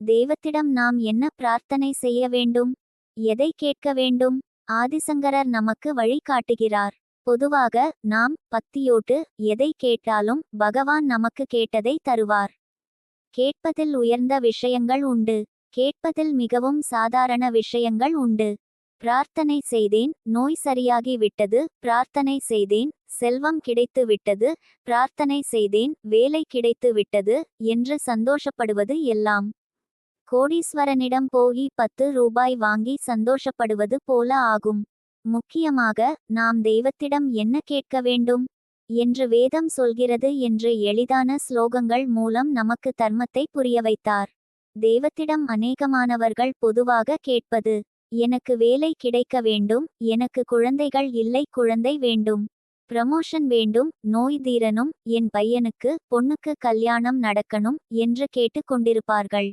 தெய்வத்திடம் நாம் என்ன பிரார்த்தனை செய்ய வேண்டும்? எதை கேட்க வேண்டும்? ஆதிசங்கரர் நமக்கு வழி காட்டுகிறார். பொதுவாக நாம் பக்தியோட்டு எதை கேட்டாலும் பகவான் நமக்கு கேட்டதை தருவார். கேட்பதில் உயர்ந்த விஷயங்கள் உண்டு. கேட்பதில் மிகவும் சாதாரண விஷயங்கள் உண்டு. பிரார்த்தனை செய்தேன் நோய் சரியாகி விட்டது. பிரார்த்தனை செய்தேன் செல்வம் கிடைத்து விட்டது. பிரார்த்தனை செய்தேன் வேலை கிடைத்து விட்டது என்று சந்தோஷப்படுவது எல்லாம். கோடீஸ்வரனிடம் போய் பத்து ரூபாய் வாங்கி சந்தோஷப்படுவது போல ஆகும். முக்கியமாக நாம் தெய்வத்திடம் என்ன கேட்க வேண்டும்? என்று வேதம் சொல்கிறது என்று எளிதான ஸ்லோகங்கள் மூலம் நமக்கு தர்மத்தை புரிய வைத்தார். தெய்வத்திடம் அநேகமானவர்கள் பொதுவாக கேட்பது எனக்கு வேலை கிடைக்க வேண்டும் எனக்கு குழந்தைகள் இல்லை குழந்தை வேண்டும் ப்ரமோஷன் வேண்டும் நோய் தீரனும் என் பையனுக்கு பொண்ணுக்கு கல்யாணம் நடக்கணும் என்று கேட்டுக் கொண்டிருப்பார்கள்.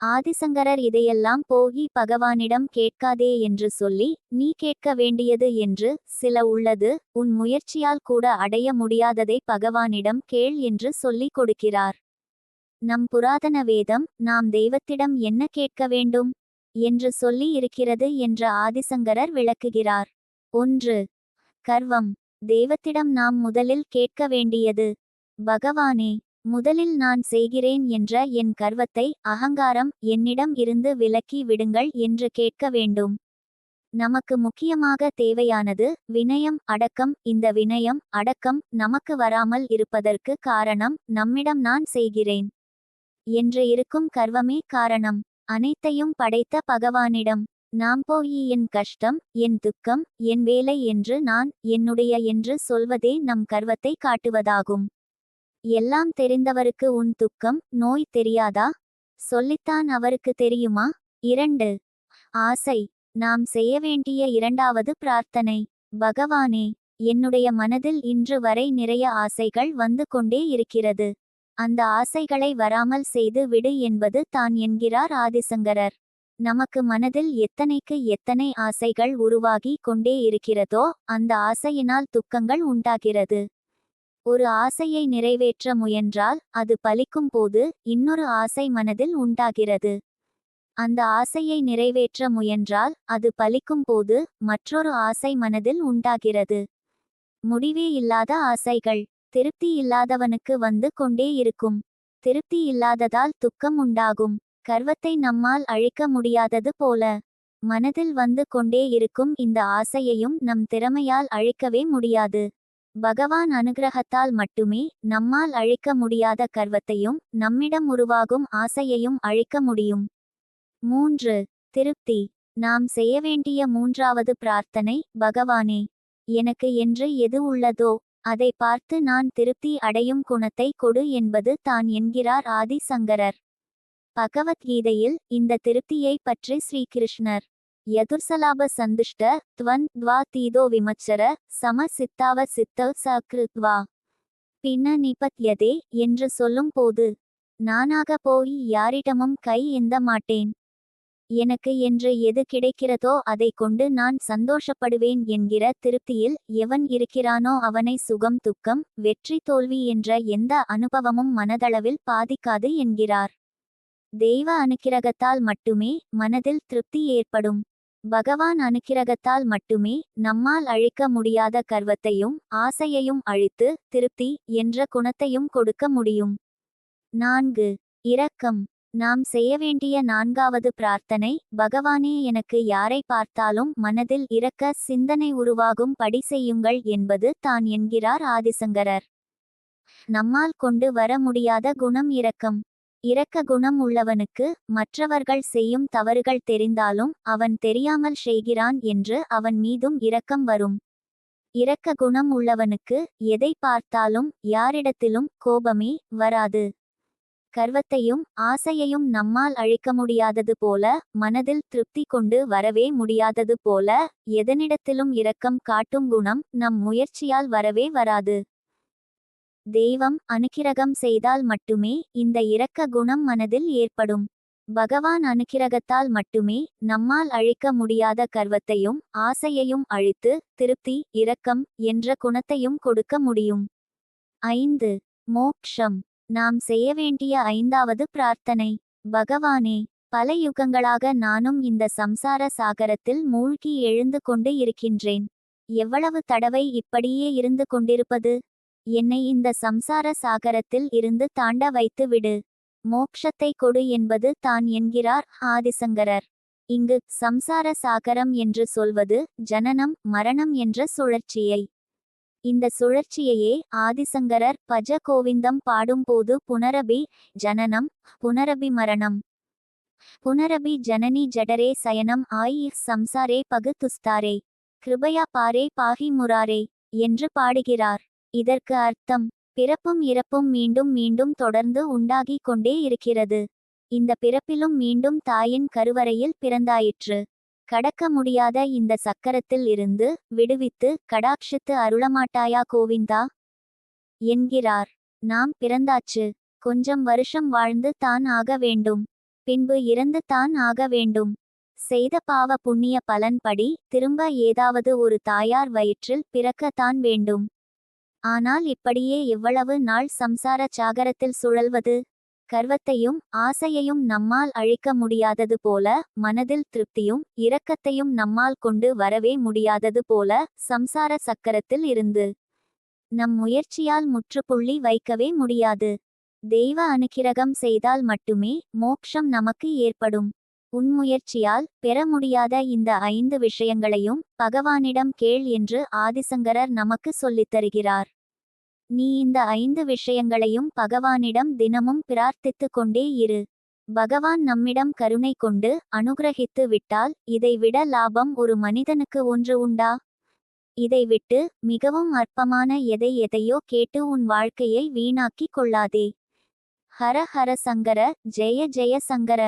ஆதிசங்கரர் இதையெல்லாம் போகி பகவானிடம் கேட்காதே என்று சொல்லி நீ கேட்க வேண்டியது என்று சில உள்ளது உன் முயற்சியால் கூட அடைய முடியாததை பகவானிடம் கேள் என்று சொல்லிக் கொடுக்கிறார். நம் புராதன வேதம் நாம் தெய்வத்திடம் என்ன கேட்க வேண்டும் என்று சொல்லி இருக்கிறது என்று ஆதிசங்கரர் விளக்குகிறார். ஒன்று கர்வம். தெய்வத்திடம் நாம் முதலில் கேட்க வேண்டியது பகவானே முதலில் நான் செய்கிறேன் என்ற என் கர்வத்தை அகங்காரம் என்னிடம் இருந்து விலக்கி விடுங்கள் என்று கேட்க வேண்டும். நமக்கு முக்கியமாக தேவையானது வினயம் அடக்கம். இந்த வினயம் அடக்கம் நமக்கு வராமல் இருப்பதற்கு காரணம் நம்மிடம் நான் செய்கிறேன் என்று இருக்கும் கர்வமே காரணம். அனைத்தையும் படைத்த பகவானிடம் நாம் போய் என் கஷ்டம் என் துக்கம் என் வேலை என்று நான் என்னுடைய என்று சொல்வதே நம் கர்வத்தை காட்டுவதாகும். எல்லாம் தெரிந்தவருக்கு உன் துக்கம் நோய் தெரியாதா? சொல்லித்தான் அவருக்கு தெரியுமா? இரண்டு. ஆசை. நாம் செய்ய வேண்டிய இரண்டாவது பிரார்த்தனை. பகவானே என்னுடைய மனதில் இன்று வரை நிறைய ஆசைகள் வந்து கொண்டே இருக்கிறது. அந்த ஆசைகளை வராமல் செய்து விடு என்பது தான் என்கிறார் ஆதிசங்கரர். நமக்கு மனதில் எத்தனைக்கு எத்தனை ஆசைகள் உருவாகி கொண்டே இருக்கிறதோ அந்த ஆசையினால் துக்கங்கள் உண்டாகிறது. ஒரு ஆசையை நிறைவேற்ற முயன்றால் அது பலிக்கும் போது இன்னொரு ஆசை மனதில் உண்டாகிறது. அந்த ஆசையை நிறைவேற்ற முயன்றால் அது பலிக்கும் போது மற்றொரு ஆசை மனதில் உண்டாகிறது. முடிவே இல்லாத ஆசைகள் திருப்தி இல்லாதவனுக்கு வந்து கொண்டே இருக்கும். திருப்தி இல்லாததால் துக்கம் உண்டாகும். கர்வத்தை நம்மால் அழிக்க முடியாதது போல மனதில் வந்து கொண்டே இருக்கும் இந்த ஆசையையும் நம் திறமையால் அழிக்கவே முடியாது. பகவான் அனுகிரகத்தால் மட்டுமே நம்மால் அழிக்க முடியாத கர்வத்தையும் நம்மிடம் உருவாகும் ஆசையையும் அழிக்க முடியும். மூன்று திருப்தி. நாம் செய்ய வேண்டிய மூன்றாவது பிரார்த்தனை பகவானே எனக்கு என்று எது உள்ளதோ அதை பார்த்து நான் திருப்தி அடையும் குணத்தை கொடு என்பது தான் என்கிறார் ஆதி சங்கரர் பகவத்கீதையில் இந்த திருப்தியை பற்றி ஸ்ரீகிருஷ்ணர் யதுர்சலாப சந்துஷ்ட துவன் த்வா தீதோ விமச்சர சம சித்தாவ சித்த சக்ருத்வா பின்ன நிபத்யதே என்று சொல்லும் போது நானாக போய் யாரிடமும் கை எந்த மாட்டேன்? எனக்கு என்று எது கிடைக்கிறதோ அதை கொண்டு நான் சந்தோஷப்படுவேன் என்கிற திருப்தியில் எவன் இருக்கிறானோ அவனை சுகம் துக்கம் வெற்றி தோல்வி என்ற எந்த அனுபவமும் மனதளவில் பாதிக்காது என்கிறார். தெய்வ அனுக்கிரகத்தால் மட்டுமே மனதில் திருப்தி ஏற்படும். பகவான் அனுக்கிரகத்தால் மட்டுமே நம்மால் அழிக்க முடியாத கர்வத்தையும் ஆசையையும் அழித்து திருப்தி என்ற குணத்தையும் கொடுக்க முடியும். நான்கு. இரக்கம். நாம் செய்ய வேண்டிய நான்காவது பிரார்த்தனை பகவானே எனக்கு யாரை பார்த்தாலும் மனதில் இரக்க சிந்தனை உருவாகும் படி செய்யுங்கள் என்பது தான் என்கிறார் ஆதிசங்கரர். நம்மால் கொண்டு வர முடியாத குணம் இரக்கம். இரக்க குணம் உள்ளவனுக்கு மற்றவர்கள் செய்யும் தவறுகள் தெரிந்தாலும் அவன் தெரியாமல் செய்கிறான் என்று அவன் மீதும் இரக்கம் வரும். இரக்க குணம் உள்ளவனுக்கு எதை பார்த்தாலும் யாரிடத்திலும் கோபமே வராது. கர்வத்தையும் ஆசையையும் நம்மால் அழிக்க முடியாதது போல மனதில் திருப்தி கொண்டு வரவே முடியாதது போல எதனிடத்திலும் இரக்கம் காட்டும் குணம் நம் முயற்சியால் வரவே வராது. தெய்வம் அனுக்கிரகம் செய்தால் மட்டுமே இந்த இரக்க குணம் மனதில் ஏற்படும். பகவான் அனுக்கிரகத்தால் மட்டுமே நம்மால் அழிக்க முடியாத கர்வத்தையும் ஆசையையும் அழித்து திருப்தி இரக்கம் என்ற குணத்தையும் கொடுக்க முடியும். ஐந்து. மோக்ஷம். நாம் செய்ய வேண்டிய ஐந்தாவது பிரார்த்தனை. பகவானே பல யுகங்களாக நானும் இந்த சம்சார சாகரத்தில் மூழ்கி எழுந்து கொண்டு இருக்கின்றேன். எவ்வளவு தடவை இப்படியே இருந்து கொண்டிருப்பது? என்னை இந்த சம்சார சாகரத்தில் இருந்து தாண்ட வைத்து விடு. மோக்ஷத்தை கொடு என்பது தான் என்கிறார் ஆதிசங்கரர். இங்கு சம்சார சாகரம் என்று சொல்வது ஜனனம் மரணம் என்ற சுழற்சியை. இந்த சுழற்சியையே ஆதிசங்கரர் பஜ கோவிந்தம் பாடும்போது புனரபி ஜனனம் புனரபி மரணம். புனரபி ஜனனி ஜடரே சயனம் ஆயி சம்சாரே பகு துஸ்தாரே கிருபயா பாரே பாகி முராரே என்று பாடுகிறார். இதற்கு அர்த்தம் பிறப்பும் இறப்பும் மீண்டும் மீண்டும் தொடர்ந்து உண்டாகிக் கொண்டே இருக்கிறது. இந்த பிறப்பிலும் மீண்டும் தாயின் கருவறையில் பிறந்தாயிற்று. கடக்க முடியாத இந்த சக்கரத்தில் இருந்து விடுவித்து கடாட்சித்து அருளமாட்டாயா கோவிந்தா? என்கிறார். நாம் பிறந்தாச்சு. கொஞ்சம் வருஷம் வாழ்ந்து தான் ஆக வேண்டும். பின்பு இறந்து தான் ஆக வேண்டும். செய்த பாவ புண்ணிய பலன்படி திரும்ப ஏதாவது ஒரு தாயார் வயிற்றில் பிறக்கத்தான் வேண்டும். ஆனால் இப்படியே இவ்வளவு நாள் சம்சார சாகரத்தில் சுழல்வது கர்வத்தையும் ஆசையையும் நம்மால் அழிக்க முடியாதது போல மனதில் திருப்தியும் இரக்கத்தையும் நம்மால் கொண்டு வரவே முடியாதது போல சம்சார சக்கரத்தில் இருந்து நம் முயற்சியால் முற்றுப்புள்ளி வைக்கவே முடியாது. தெய்வ அனுக்கிரகம் செய்தால் மட்டுமே மோக்ஷம் நமக்கு ஏற்படும். உன்முயற்சியால் பெற முடியாத இந்த ஐந்து விஷயங்களையும் பகவானிடம் கேள் என்று ஆதிசங்கரர் நமக்கு சொல்லித் தருகிறார் நீ இந்த ஐந்து விஷயங்களையும் பகவானிடம் தினமும் பிரார்த்தித்து கொண்டே இரு. பகவான் நம்மிடம் கருணை கொண்டு அனுகிரகித்து விட்டால் இதைவிட லாபம் ஒரு மனிதனுக்கு ஒன்று உண்டா? இதை விட்டு மிகவும் அற்பமான எதை எதையோ கேட்டு உன் வாழ்க்கையை வீணாக்கிக் கொள்ளாதே. ஹர ஹர சங்கர ஜெய ஜெய சங்கர.